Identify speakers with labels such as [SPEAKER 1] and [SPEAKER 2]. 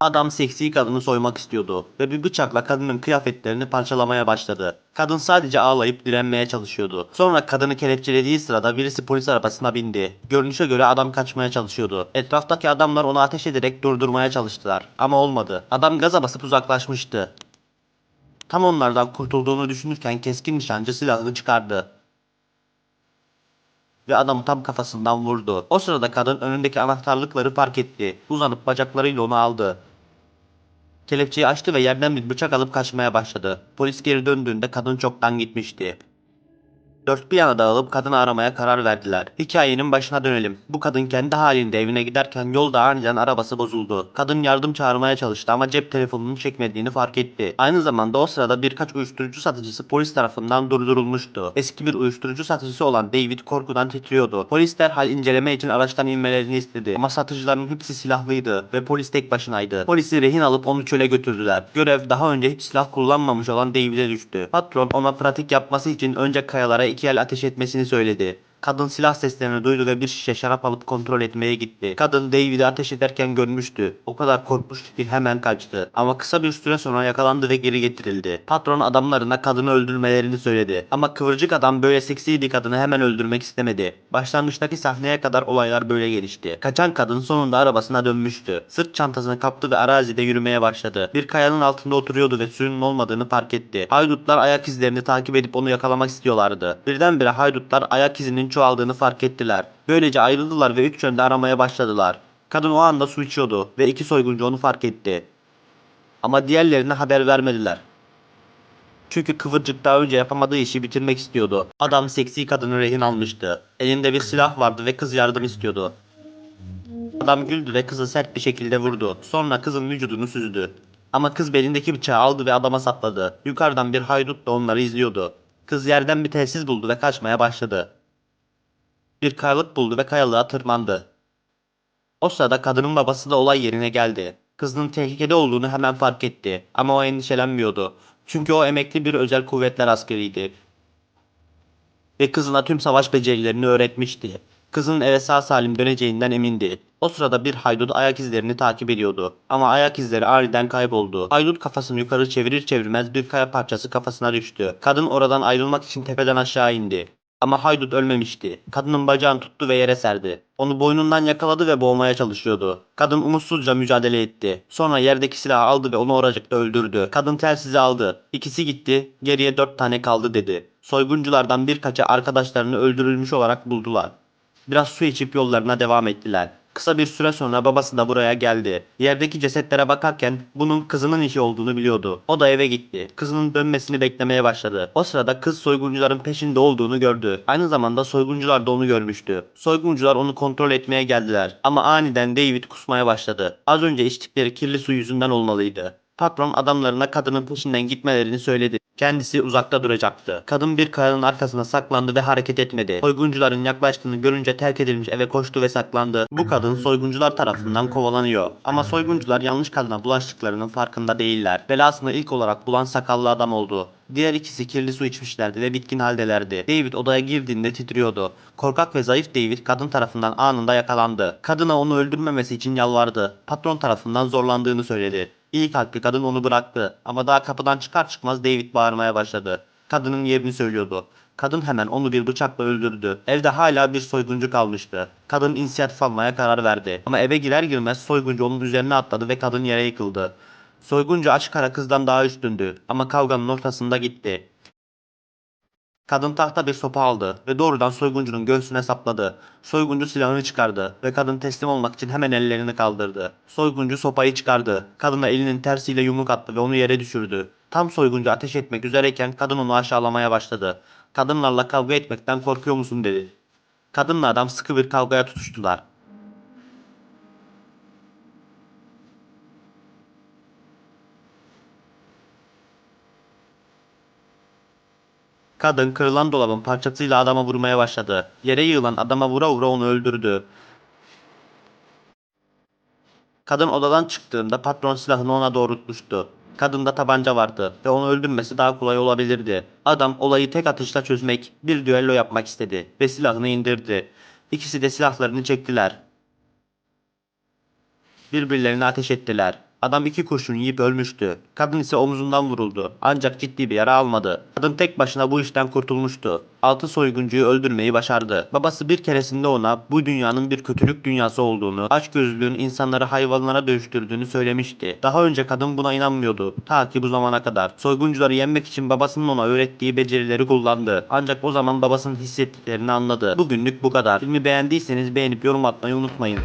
[SPEAKER 1] Adam seksi kadını soymak istiyordu ve bir bıçakla kadının kıyafetlerini parçalamaya başladı. Kadın sadece ağlayıp direnmeye çalışıyordu. Sonra kadını kelepçelediği sırada birisi polis arabasına bindi. Görünüşe göre adam kaçmaya çalışıyordu. Etraftaki adamlar onu ateş ederek durdurmaya çalıştılar ama olmadı. Adam gaza basıp uzaklaşmıştı. Tam onlardan kurtulduğunu düşünürken keskin nişancı silahını çıkardı ve adamı tam kafasından vurdu. O sırada kadın önündeki anahtarlıkları fark etti. Uzanıp bacaklarıyla onu aldı. Kelepçeyi açtı ve yerden bir bıçak alıp kaçmaya başladı. Polis geri döndüğünde kadın çoktan gitmişti. Dört bir yana dağılıp kadını aramaya karar verdiler. Hikayenin başına dönelim. Bu kadın kendi halinde evine giderken yolda aniden arabası bozuldu. Kadın yardım çağırmaya çalıştı ama cep telefonunun çekmediğini fark etti. Aynı zamanda o sırada birkaç uyuşturucu satıcısı polis tarafından durdurulmuştu. Eski bir uyuşturucu satıcısı olan David korkudan titriyordu. Polis derhal inceleme için araçtan inmelerini istedi. Ama satıcıların hepsi silahlıydı ve polis tek başınaydı. Polisi rehin alıp onu çöle götürdüler. Görev daha önce hiç silah kullanmamış olan David'e düştü. Patron ona pratik yapması için önce kayalara iki el ateş etmesini söyledi. Kadın silah seslerini duydu ve bir şişe şarap alıp kontrol etmeye gitti. Kadın David'i ateş ederken görmüştü. O kadar korkmuştu ki hemen kaçtı. Ama kısa bir süre sonra yakalandı ve geri getirildi. Patron adamlarına kadını öldürmelerini söyledi. Ama kıvırcık adam böyle seksi bir kadını hemen öldürmek istemedi. Başlangıçtaki sahneye kadar olaylar böyle gelişti. Kaçan kadın sonunda arabasına dönmüştü. Sırt çantasını kaptı ve arazide yürümeye başladı. Bir kayanın altında oturuyordu ve suyun olmadığını fark etti. Haydutlar ayak izlerini takip edip onu yakalamak istiyorlardı. Birdenbire haydutlar ayak izinin çoğaldığını fark ettiler. Böylece ayrıldılar ve üç yönde aramaya başladılar. Kadın o anda su içiyordu ve iki soyguncu onu fark etti. Ama diğerlerine haber vermediler. Çünkü kıvırcık daha önce yapamadığı işi bitirmek istiyordu. Adam seksi kadını rehin almıştı. Elinde bir silah vardı ve kız yardım istiyordu. Adam güldü ve kızı sert bir şekilde vurdu. Sonra kızın vücudunu süzdü. Ama kız belindeki bıçağı aldı ve adama sapladı. Yukarıdan bir haydut da onları izliyordu. Kız yerden bir telsiz buldu ve kaçmaya başladı. Bir kayalık buldu ve kayalığa tırmandı. O sırada kadının babası da olay yerine geldi. Kızının tehlikede olduğunu hemen fark etti ama o endişelenmiyordu. Çünkü o emekli bir özel kuvvetler askeriydi. Ve kızına tüm savaş becerilerini öğretmişti. Kızının eve sağ salim döneceğinden emindi. O sırada bir haydut ayak izlerini takip ediyordu. Ama ayak izleri aniden kayboldu. Haydut kafasını yukarı çevirir çevirmez bir kaya parçası kafasına düştü. Kadın oradan ayrılmak için tepeden aşağı indi. Ama haydut ölmemişti. Kadının bacağını tuttu ve yere serdi. Onu boynundan yakaladı ve boğmaya çalışıyordu. Kadın umutsuzca mücadele etti. Sonra yerdeki silahı aldı ve onu oracıkta öldürdü. Kadın telsizi aldı. İkisi gitti, geriye dört tane kaldı dedi. Soygunculardan birkaçı arkadaşlarını öldürülmüş olarak buldular. Biraz su içip yollarına devam ettiler. Kısa bir süre sonra babası da buraya geldi. Yerdeki cesetlere bakarken bunun kızının işi olduğunu biliyordu. O da eve gitti. Kızının dönmesini beklemeye başladı. O sırada kız soyguncuların peşinde olduğunu gördü. Aynı zamanda soyguncular da onu görmüştü. Soyguncular onu kontrol etmeye geldiler. Ama aniden David kusmaya başladı. Az önce içtikleri kirli su yüzünden olmalıydı. Patron adamlarına kadının peşinden gitmelerini söyledi. Kendisi uzakta duracaktı. Kadın bir kayanın arkasına saklandı ve hareket etmedi. Soyguncuların yaklaştığını görünce terk edilmiş eve koştu ve saklandı. Bu kadın soyguncular tarafından kovalanıyor. Ama soyguncular yanlış kadına bulaştıklarının farkında değiller. Belasını ilk olarak bulan sakallı adam oldu. Diğer ikisi kirli su içmişlerdi ve bitkin haldelerdi. David odaya girdiğinde titriyordu. Korkak ve zayıf David kadın tarafından anında yakalandı. Kadına onu öldürmemesi için yalvardı. Patron tarafından zorlandığını söyledi. İyi kalpli kadın onu bıraktı ama daha kapıdan çıkar çıkmaz David bağırmaya başladı. Kadının yerini söylüyordu. Kadın hemen onu bir bıçakla öldürdü. Evde hala bir soyguncu kalmıştı. Kadın inisiyatif almaya karar verdi. Ama eve girer girmez soyguncu onun üzerine atladı ve kadın yere yıkıldı. Soyguncu açık ara kızdan daha üstündü ama kavganın ortasında gitti. Kadın tahta bir sopa aldı ve doğrudan soyguncunun göğsüne sapladı. Soyguncu silahını çıkardı ve kadın teslim olmak için hemen ellerini kaldırdı. Soyguncu sopayı çıkardı. Kadına elinin tersiyle yumruk attı ve onu yere düşürdü. Tam soyguncu ateş etmek üzereyken kadın onu aşağılamaya başladı. Kadınlarla kavga etmekten korkuyor musun dedi. Kadınla adam sıkı bir kavgaya tutuştular. Kadın kırılan dolabın parçasıyla adama vurmaya başladı. Yere yığılan adama vura vura onu öldürdü. Kadın odadan çıktığında patron silahını ona doğrultmuştu. Kadında tabanca vardı ve onu öldürmesi daha kolay olabilirdi. Adam olayı tek atışla çözmek, bir düello yapmak istedi ve silahını indirdi. İkisi de silahlarını çektiler. Birbirlerine ateş ettiler. Adam iki kurşun yiyip ölmüştü. Kadın ise omzundan vuruldu. Ancak ciddi bir yara almadı. Kadın tek başına bu işten kurtulmuştu. Altı soyguncuyu öldürmeyi başardı. Babası bir keresinde ona bu dünyanın bir kötülük dünyası olduğunu, açgözlülüğün insanları hayvanlara dönüştürdüğünü söylemişti. Daha önce kadın buna inanmıyordu. Ta ki bu zamana kadar. Soyguncuları yenmek için babasının ona öğrettiği becerileri kullandı. Ancak o zaman babasının hissettiklerini anladı. Bugünlük bu kadar. Filmi beğendiyseniz beğenip yorum atmayı unutmayın.